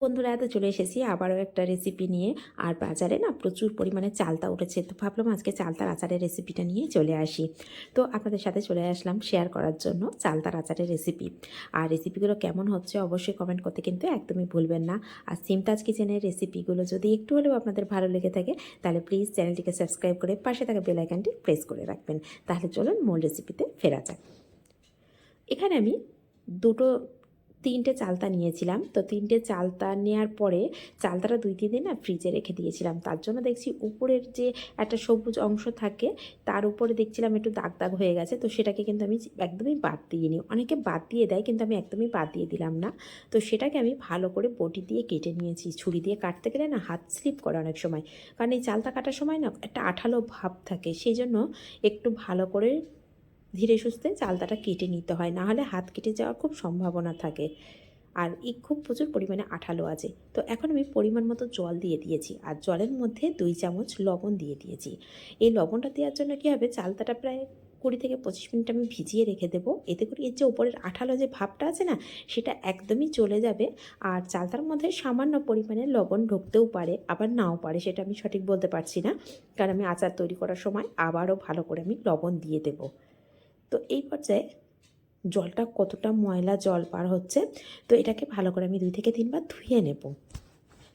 বন্ধুরা, এত চলে এসেছি আবারও একটা রেসিপি নিয়ে। আর বাজারে না প্রচুর পরিমাণে চালতা উঠেছে। তো ভাবলাম আজকে চালতার আচারের রেসিপিটা নিয়ে চলে আসি। তো আপনাদের সাথে চলে আসলাম শেয়ার করার জন্য চালতার আচারের রেসিপি আর রেসিপিগুলো কেমন হচ্ছে অবশ্যই কমেন্ট করতে কিন্তু একদমই ভুলবেন না। আর সিমতাজ কিচেনের রেসিপিগুলো যদি একটু হলেও আপনাদের ভালো লেগে থাকে, তাহলে প্লিজ চ্যানেলটিকে সাবস্ক্রাইব করে পাশে থাকা বেল আইকনটি প্রেস করে রাখবেন। তাহলে চলুন মূল রেসিপিতে ফেরা যাক। এখানে আমি দুটো তিনটে চালতা নিয়েছিলাম। তো তিনটে চালতা নেওয়ার পরে চালতাটা দুই, তিন দিন না ফ্রিজে রেখে দিয়েছিলাম। তার জন্য দেখছি উপরের যে একটা সবুজ অংশ থাকে, তার উপরে দেখছিলাম একটু দাগ দাগ হয়ে গেছে। তো সেটাকে কিন্তু আমি একদমই বাদ দিয়ে নিই অনেকে বাদ দিয়ে দেয় কিন্তু আমি একদমই বাদ দিয়ে দিলাম না। তো সেটাকে আমি ভালো করে বটি দিয়ে কেটে নিয়েছি। ছুরি দিয়ে কাটতে গেলে না হাত স্লিপ করে অনেক সময়। কারণ এই চালতা কাটার সময় না একটা আঠালো ভাব থাকে। সেই জন্য একটু ভালো করে ধীরে সুস্থে চালতাটা কেটে নিতে হয়, না হলে হাত কেটে যাওয়ার খুব সম্ভাবনা থাকে। আর এই খুব প্রচুর পরিমাণে আঠালো আছে। তো এখন আমি পরিমাণ মতো জল দিয়ে দিয়েছি আর জলের মধ্যে দুই চামচ লবণ দিয়ে দিয়েছি। এই লবণটা দেওয়ার জন্য কী হবে, চালতাটা প্রায় কুড়ি থেকে পঁচিশ মিনিট আমি ভিজিয়ে রেখে দেবো। এতে করে এর যে ওপরের আঠালো যে ভাবটা আছে না, সেটা একদমই চলে যাবে আর চালতার মধ্যে সামান্য পরিমাণে লবণ ঢুকতেও পারে, আবার নাও পারে, সেটা আমি সঠিক বলতে পারছি না। কারণ আমি আচার তৈরি করার সময় আবারও ভালো করে আমি লবণ দিয়ে দেবো। তো এই পর্যায়ে জলটা কতটা ময়লা জল পার হচ্ছে, তো এটাকে ভালো করে আমি দুই থেকে তিনবার ধুয়ে নেব।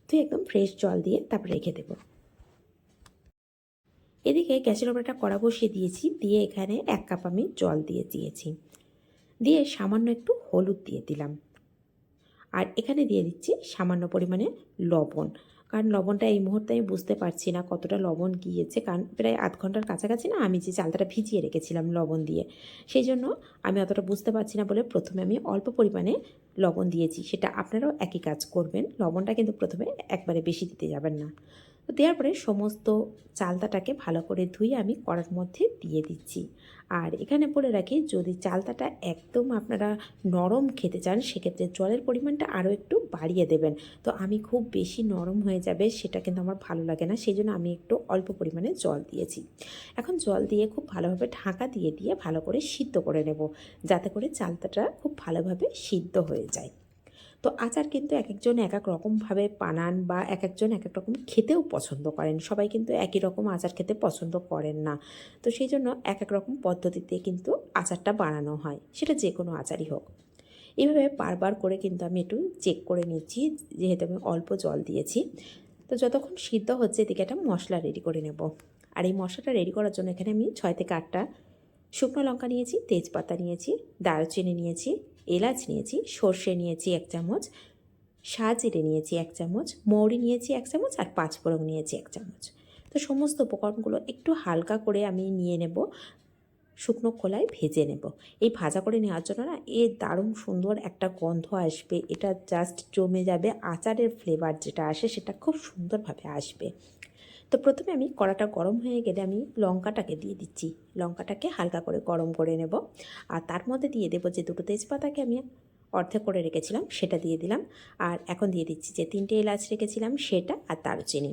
ধুয়ে একদম ফ্রেশ জল দিয়ে তারপরে রেখে দেব। এদিকে গ্যাসের ওপর একটা কড়া বসিয়ে দিয়েছি, দিয়ে এখানে এক কাপ আমি জল দিয়ে দিয়েছি। দিয়ে সামান্য একটু হলুদ দিয়ে দিলাম। আর এখানে দিয়ে দিচ্ছি সামান্য পরিমাণে লবণ। কারণ লবণটা এই মুহূর্তে আমি বুঝতে পারছি না কতটা লবণ গিয়েছে। কারণ প্রায় আধ ঘণ্টার কাছাকাছি না আমি যে চালটাটা ভিজিয়ে রেখেছিলাম লবণ দিয়ে, সেই জন্য আমি অতটা বুঝতে পারছি না বলে প্রথমে আমি অল্প পরিমাণে লবণ দিয়েছি। সেটা আপনারাও একই কাজ করবেন। লবণটা কিন্তু প্রথমে একবারে বেশি দিতে যাবেন না। তো দেওয়ার পরে সমস্ত চালতাটাকে ভালো করে ধুয়ে আমি কড়ার মধ্যে দিয়ে দিচ্ছি। আর এখানে বলে রাখি, যদি চালতাটা একদম আপনারা নরম খেতে চান, সেক্ষেত্রে জলের পরিমাণটা আরও একটু বাড়িয়ে দেবেন। তো আমি খুব বেশি নরম হয়ে যাবে, সেটা কিন্তু আমার ভালো লাগে না সেই জন্য আমি একটু অল্প পরিমাণে জল দিয়েছি। এখন জল দিয়ে খুব ভালোভাবে ঢাকা দিয়ে দিয়ে ভালো করে সিদ্ধ করে নেব, যাতে করে চালতাটা খুব ভালোভাবে সিদ্ধ হয়ে যায়। তো আচার কিন্তু এক একজন এক এক রকমভাবে বানান বা এক একজন এক এক রকম খেতেও পছন্দ করেন। সবাই কিন্তু একই রকম আচার খেতে পছন্দ করেন না। তো সেই জন্য এক এক রকম পদ্ধতিতে কিন্তু আচারটা বানানো হয়। সেটা যে কোনো আচারই হোক। এইভাবে বারবার করে কিন্তু আমি একটু চেক করে নিচ্ছি, যেহেতু আমি অল্প জল দিয়েছি। তো যতক্ষণ সিদ্ধ হচ্ছে এদিকে একটা মশলা রেডি করে নেব। আর এই মশলাটা রেডি করার জন্য এখানে আমি ছয় থেকে আটটা শুকনো লঙ্কা নিয়েছি, তেজপাতা নিয়েছি, দারচিনি নিয়েছি এলাচ নিয়েছি, সর্ষে নিয়েছি এক চামচ, সাজিরে নিয়েছি এক চামচ, মৌরি নিয়েছি এক চামচ আর পাঁচফোড়ন নিয়েছি এক চামচ। তো সমস্ত উপকরণগুলো একটু হালকা করে আমি নিয়ে নেব, শুকনো খোলায় ভেজে নেব। এই ভাজা করে নেওয়ার জন্য না এ দারুণ সুন্দর একটা গন্ধ আসবে, এটা জাস্ট জমে যাবে, আচারের ফ্লেভার যেটা আসে সেটা খুব সুন্দরভাবে আসবে। তো প্রথমে আমি কড়াটা গরম হয়ে গেলে আমি লঙ্কাটাকে দিয়ে দিচ্ছি। লঙ্কাটাকে হালকা করে গরম করে নেব। আর তার মধ্যে দিয়ে দেবো যে দুটো তেজপাতাকে আমি অর্ধেক করে রেখেছিলাম, সেটা দিয়ে দিলাম। আর এখন দিয়ে দিচ্ছি যে তিনটে এলাচ রেখেছিলাম, সেটা আর দারুচিনি।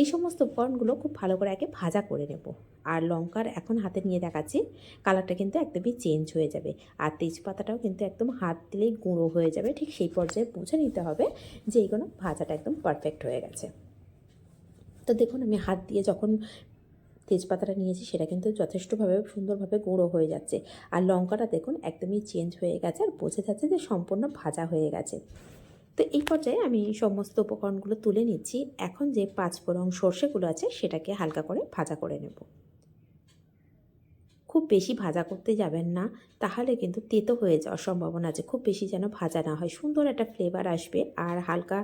এই সমস্ত উপকরণগুলো খুব ভালো করে আগে ভাজা করে নেব। আর লঙ্কার এখন হাতে নিয়ে দেখাচ্ছি, কালারটা কিন্তু একদমই চেঞ্জ হয়ে যাবে। আর তেজপাতাটাও কিন্তু একদম হাত দিলেই গুঁড়ো হয়ে যাবে। ঠিক সেই পর্যায়ে বুঝে নিতে হবে যে এইগুলো ভাজাটা একদম পারফেক্ট হয়ে গেছে। তো দেখুন, আমি হাত দিয়ে যখন তেজপাতাটা নিয়েছি, সেটা কিন্তু যথেষ্টভাবে সুন্দরভাবে গুঁড়ো হয়ে যাচ্ছে। আর লঙ্কাটা দেখুন, একদমই চেঞ্জ হয়ে গেছে আর বোঝা যাচ্ছে যে সম্পূর্ণ ভাজা হয়ে গেছে। তো এই পর্যায়ে আমি সমস্ত উপকরণগুলো তুলে নিচ্ছি। এখন যে পাঁচফোড়ন সর্ষেগুলো আছে, সেটাকে হালকা করে ভাজা করে নেব। খুব বেশি ভাজা করতে যাবেন না, তাহলে কিন্তু তেতো হয়ে যাওয়ার সম্ভাবনা আছে। খুব বেশি যেন ভাজা না হয়, সুন্দর একটা ফ্লেভার আসবে। আর হালকা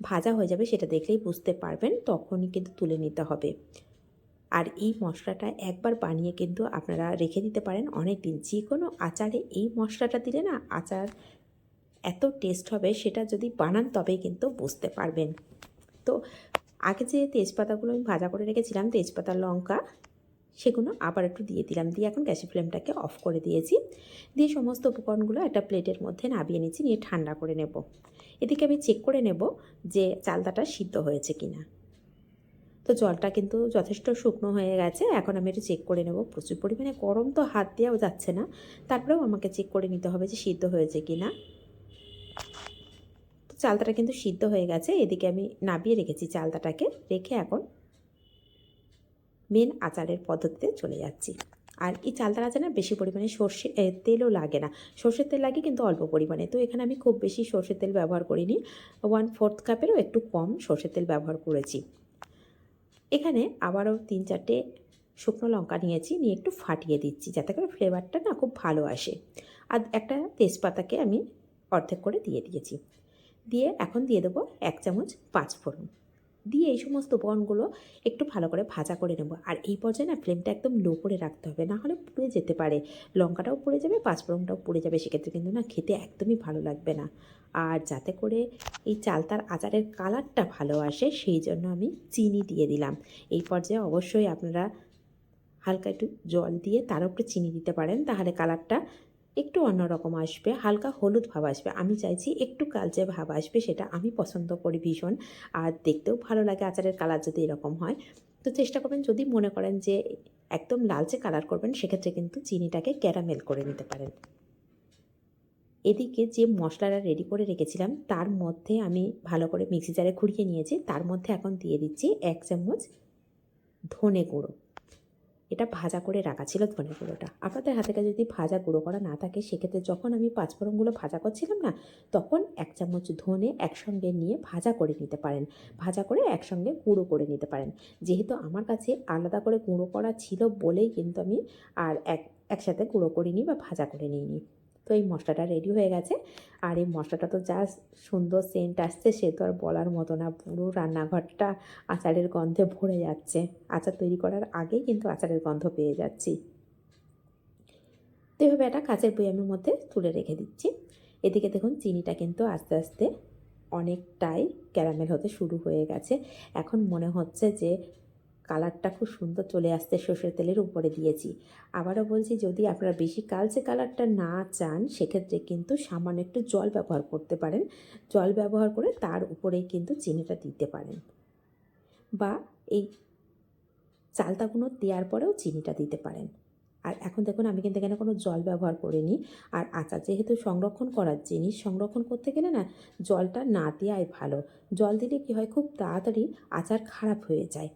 ভাজা হয়ে যাবে সেটা দেখলেই বুঝতে পারবেন, তখনই কিন্তু তুলে নিতে হবে। আর এই মশলাটা একবার বানিয়ে কিন্তু আপনারা রেখে দিতে পারেন অনেক দিন যে কোনো আচারে এই মশলাটা দিলে না আচার এত টেস্ট হবে সেটা যদি বানান তবেই কিন্তু বুঝতে পারবেন। তো আগে যে তেজপাতাগুলো আমি ভাজা করে রেখেছিলাম, তেজপাতা, লঙ্কা, সেগুলো আবার একটু দিয়ে দিলাম। দিয়ে এখন গ্যাসের ফ্লেমটাকে অফ করে দিয়েছি। দিয়ে সমস্ত উপকরণগুলো একটা প্লেটের মধ্যে নাবিয়ে নিচ্ছি, নিয়ে ঠান্ডা করে নেব। এদিকে আমি চেক করে নেব যে চালতাটা সিদ্ধ হয়েছে কি না তো জলটা কিন্তু যথেষ্ট শুকনো হয়ে গেছে, এখন আমি একটু চেক করে নেব। প্রচুর পরিমাণে গরম তো হাত দেওয়াও যাচ্ছে না, তারপরেও আমাকে চেক করে নিতে হবে যে সিদ্ধ হয়েছে কি না তো চালতাটা কিন্তু সিদ্ধ হয়ে গেছে, এদিকে আমি নাবিয়ে রেখেছি চালতাটাকে রেখে এখন মেন আচারের পদ্ধতিতে চলে যাচ্ছি। আর এই চালতার আচার না, বেশি পরিমাণে সর্ষে তেলও লাগে না। সর্ষের তেল লাগে কিন্তু অল্প পরিমাণে। তো এখানে আমি খুব বেশি সর্ষের তেল ব্যবহার করিনি। ওয়ান ফোর্থ কাপেরও একটু কম সর্ষের তেল ব্যবহার করেছি। এখানে আবারও তিন চারটে শুকনো লঙ্কা নিয়েছি, নিয়ে একটু ফাটিয়ে দিচ্ছি, যাতে করে ফ্লেভারটা না খুব ভালো আসে। আর একটা তেজপাতাকে আমি অর্ধেক করে দিয়ে দিয়েছি। দিয়ে এখন দিয়ে দেবো এক চামচ পাঁচ ফোড়ন দিয়ে এই সমস্ত বনগুলো একটু ভালো করে ভাজা করে নেব। আর এই পর্যায়ে না ফ্লেমটা একদম লো করে রাখতে হবে, না হলে পুড়ে যেতে পারে। লঙ্কাটাও পুড়ে যাবে, পাঁচফোড়নটাও পুড়ে যাবে, সেক্ষেত্রে কিন্তু না খেতে একদমই ভালো লাগবে না। আর যাতে করে এই চালতার আচারের কালারটা ভালো আসে, সেই জন্য আমি চিনি দিয়ে দিলাম। এই পর্যায়ে অবশ্যই আপনারা হালকা একটু জল দিয়ে তার উপরে চিনি দিতে পারেন, তাহলে কালারটা একটু অন্যরকম আসবে, হালকা হলুদ ভাব আসবে। আমি চাইছি একটু কালচে ভাব আসবে, সেটা আমি পছন্দ করি ভীষণ। আর দেখতেও ভালো লাগে আচারের কালার যদি এরকম হয়। তো চেষ্টা করবেন যদি মনে করেন যে একদম লালচে কালার করবেন, সেক্ষেত্রে কিন্তু চিনিটাকে ক্যারামেল করে নিতে পারেন। এদিকে যে মশলাটা রেডি করে রেখেছিলাম, তার মধ্যে আমি ভালো করে মিক্সি জারে ঘুরিয়ে নিয়েছি। তার মধ্যে এখন দিয়ে দিচ্ছি এক চামচ ধনে গুঁড়ো। এটা ভাজা করে রাখা ছিল ধনে গুঁড়োটা। আপনাদের হাতে কাছে যদি ভাজা গুঁড়ো করা না থাকে, সেক্ষেত্রে যখন আমি পাঁচফোড়নগুলো ভাজা করছিলাম না, তখন এক চামচ ধনে একসঙ্গে নিয়ে ভাজা করে নিতে পারেন। ভাজা করে একসঙ্গে গুঁড়ো করে নিতে পারেন। যেহেতু আমার কাছে আলাদা করে গুঁড়ো করা ছিল বলেই কিন্তু আমি আর এক, একসাথে গুঁড়ো করিনি বা ভাজা করে নিইনি। তো এই মশলাটা রেডি হয়ে গেছে। আর এই মশলাটা তো যা সুন্দর সেন্ট আসছে, সে তো আর বলার মতো না। পুরো রান্নাঘরটা আচারের গন্ধে ভরে যাচ্ছে। আচার তৈরি করার আগেই কিন্তু আচারের গন্ধ পেয়ে যাচ্ছি। তো এভাবে একটা কাঁচের বয়ামের মধ্যে তুলে রেখে দিচ্ছি। এদিকে দেখুন, চিনিটা কিন্তু আস্তে আস্তে অনেকটাই ক্যারামেল হতে শুরু হয়ে গেছে। এখন মনে হচ্ছে যে কালারটা খুব সুন্দর চলে আসছে সর্ষের তেলের উপরে দিয়েছি। আবারও বলছি, যদি আপনারা বেশি কালচে কালারটা না চান, সেক্ষেত্রে কিন্তু সামান্য একটু জল ব্যবহার করতে পারেন। জল ব্যবহার করে তার উপরেই কিন্তু চিনিটা দিতে পারেন। বা এই চালতাগুলো দেওয়ার পরেও চিনিটা দিতে পারেন। আর এখন দেখুন, আমি কিন্তু এখানে কোনো জল ব্যবহার করিনি। আর আচার যেহেতু সংরক্ষণ করার জিনিস, সংরক্ষণ করতে গেলে না জলটা না দেওয়াই ভালো। জল দিলে কী হয়, খুব তাড়াতাড়ি আচার খারাপ হয়ে যায়।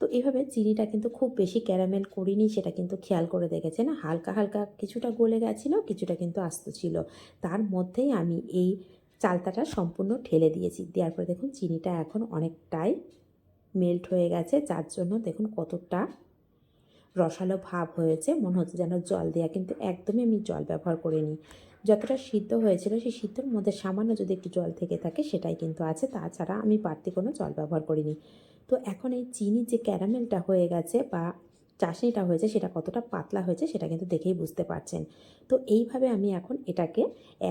তো এইভাবে চিনিটা কিন্তু খুব বেশি ক্যারামেল করিনি, সেটা কিন্তু খেয়াল করে দেখেছে না হালকা হালকা কিছুটা গলে গেছিল, কিছুটা কিন্তু আস্ত ছিল। তার মধ্যেই আমি এই চালতাটা সম্পূর্ণ ঠেলে দিয়েছি। দেওয়ার পরে দেখুন চিনিটা এখন অনেকটাই মেল্ট হয়ে গেছে। যার জন্য দেখুন কতটা রসালো ভাব হয়েছে। মনে হচ্ছে যেন জল দেওয়া কিন্তু একদমই আমি জল ব্যবহার করিনি। যতটা সিদ্ধ হয়েছিল সেই সিদ্ধর মধ্যে সামান্য যদি একটু জল থেকে থাকে সেটাই কিন্তু আছে। তাছাড়া আমি বাড়তি কোনো জল ব্যবহার করিনি। তো এখন এই চিনি যে ক্যারামেলটা হয়ে গেছে বা চাশনিটা হয়েছে, সেটা কতটা পাতলা হয়েছে সেটা কিন্তু দেখেই বুঝতে পারছেন। তো এইভাবে আমি এখন এটাকে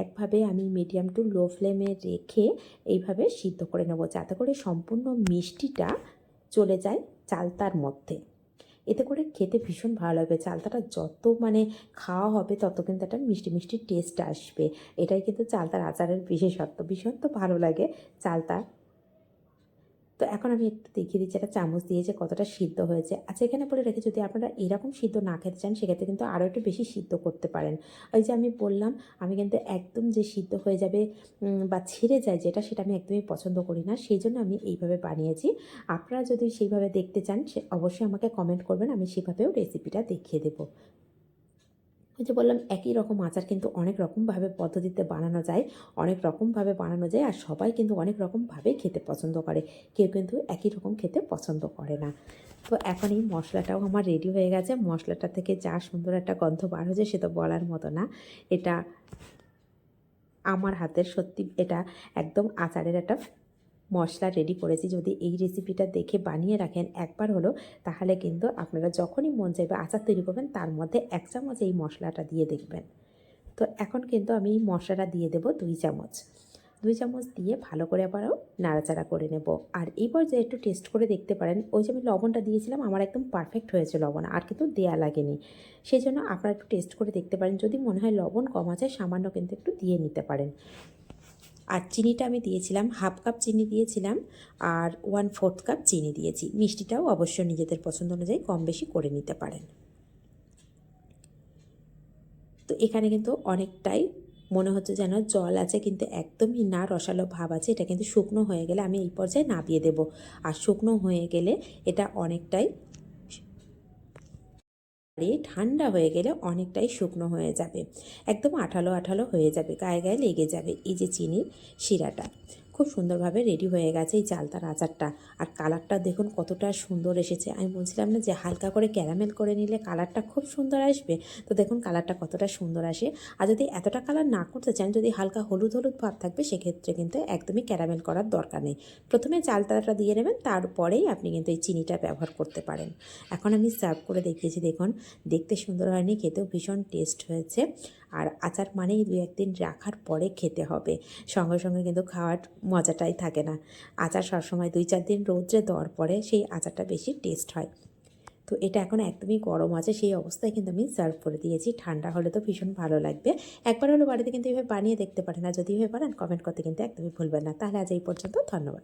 একভাবে আমি মিডিয়াম টু লো ফ্লেমে রেখে এইভাবে সিদ্ধ করে নেব, যাতে করে সম্পূর্ণ মিষ্টিটা চলে যায় চালতার মধ্যে। এতে করে খেতে ভীষণ ভালো লাগবে, চালতাটা যত মানে খাওয়া হবে তত কিন্তু একটা মিষ্টি মিষ্টি টেস্ট আসবে। এটাই কিন্তু চালতার আচারের বিশেষত্ব, ভীষণ তো ভালো লাগে চালতা তো এখন আমি একটু দেখিয়ে দিচ্ছি একটা চামচ দিয়ে যে কতটা সিদ্ধ হয়েছে। আচ্ছা এখানে বলে রেখে যদি আপনারা এরকম সিদ্ধ না খেতে চান, সেক্ষেত্রে কিন্তু আরও একটু বেশি সিদ্ধ করতে পারেন। ওই যে আমি বললাম, আমি কিন্তু একদম যে সিদ্ধ হয়ে যাবে বা ছেড়ে যায় যেটা, সেটা আমি একদমই পছন্দ করি না। সেই জন্য আমি এইভাবে বানিয়েছি। আপনারা যদি সেইভাবে দেখতে চান, সে অবশ্যই আমাকে কমেন্ট করবেন, আমি সেভাবেও রেসিপিটা দেখিয়ে দেবো। ওই যে বললাম, একই রকম আচার কিন্তু অনেক রকমভাবে পদ্ধতিতে বানানো যায়, অনেক রকমভাবে বানানো যায় আর সবাই কিন্তু অনেক রকমভাবে খেতে পছন্দ করে। কেউ কিন্তু একই রকম খেতে পছন্দ করে না। তো এখন এই মশলাটাও আমার রেডি হয়ে গেছে। মশলাটা থেকে যা সুন্দর একটা গন্ধ বার হয়েছে সে তো বলার মতো না। এটা আমার হাতের সত্যি, এটা একদম আচারের একটা মশলা রেডি করেছি, যদি এই রেসিপিটা দেখে বানিয়ে রাখেন একবার হলো, তাহলে কিন্তু আপনারা যখনই মন চাইবে আচার তৈরি করবেন, তার মধ্যে এক চামচ এই মশলাটা দিয়ে দেখবেন। তো এখন কিন্তু আমি এই মশলাটা দিয়ে দেব দুই চামচ। দুই চামচ দিয়ে ভালো করে আবারও নাড়াচাড়া করে নেব। আর এই পর্যায়ে একটু টেস্ট করে দেখতে পারেন, ওই যে আমি লবণটা দিয়েছিলাম, আমার একদম পারফেক্ট হয়েছে লবণ, আর কিন্তু দেয়া লাগেনি। সেই জন্য আপনারা একটু টেস্ট করে দেখতে পারেন, যদি মনে হয় লবণ কম আছে, সামান্য কিন্তু একটু দিয়ে নিতে পারেন। আর চিনিটা আমি দিয়েছিলাম, হাফ কাপ চিনি দিয়েছিলাম আর ওয়ান ফোর্থ কাপ চিনি দিয়েছি। মিষ্টিটাও অবশ্যই নিজেদের পছন্দ অনুযায়ী কম বেশি করে নিতে পারেন। তো এখানে কিন্তু অনেকটাই মনে হচ্ছে যেন জল আছে, কিন্তু একদমই না, রসালো ভাব আছে। এটা কিন্তু শুকনো হয়ে গেলে আমি এই পর্যায়ে নাবিয়ে দেবো। আর শুকনো হয়ে গেলে এটা অনেকটাই আর ঠান্ডা হয়ে গেলে অনেকটাই শুকনো হয়ে যাবে। একদম আঠালো আঠালো হয়ে যাবে, গায়ে গায়ে লেগে যাবে। এই যে চিনির শিরাটা। খুব সুন্দরভাবে রেডি হয়ে গেছে এই চালতার আচারটা। আর কালারটা দেখুন কতটা সুন্দর এসেছে। আমি বলছিলাম না যে হালকা করে ক্যারামেল করে নিলে কালারটা খুব সুন্দর আসবে? তো দেখুন কালারটা কতটা সুন্দর আসে। আর যদি এতটা কালার না করতে চান, যদি হালকা হলুদ হলুদ ভাব থাকবে, সেক্ষেত্রে কিন্তু একদমই ক্যারামেল করার দরকার নেই। প্রথমে চালতাটা দিয়ে নেবেন, তারপরেই আপনি কিন্তু এই চিনিটা ব্যবহার করতে পারেন। এখন আমি সার্ভ করে দেখিয়েছি, দেখুন। দেখতে সুন্দর হয়নি, খেতেও ভীষণ টেস্ট হয়েছে। আর আচার মানেই দু একদিন রাখার পরে খেতে হবে। সঙ্গে সঙ্গে কিন্তু খাওয়ার মজাটাই থাকে না। আচার সবসময় দুই চার দিন রোদ্রে দেওয়ার পরে সেই আচারটা বেশি টেস্ট হয়। তো এটা এখন একদমই গরম আছে, সেই অবস্থায় কিন্তু আমি সার্ভ করে দিয়েছি। ঠান্ডা হলে তো ভীষণ ভালো লাগবে। একবার হলো বাড়িতে কিন্তু এভাবে বানিয়ে দেখতে পারেন। না যদি এভাবে পারেন কমেন্ট করতে কিন্তু একদমই ভুলবেন না। তাহলে আজ এই পর্যন্ত, ধন্যবাদ।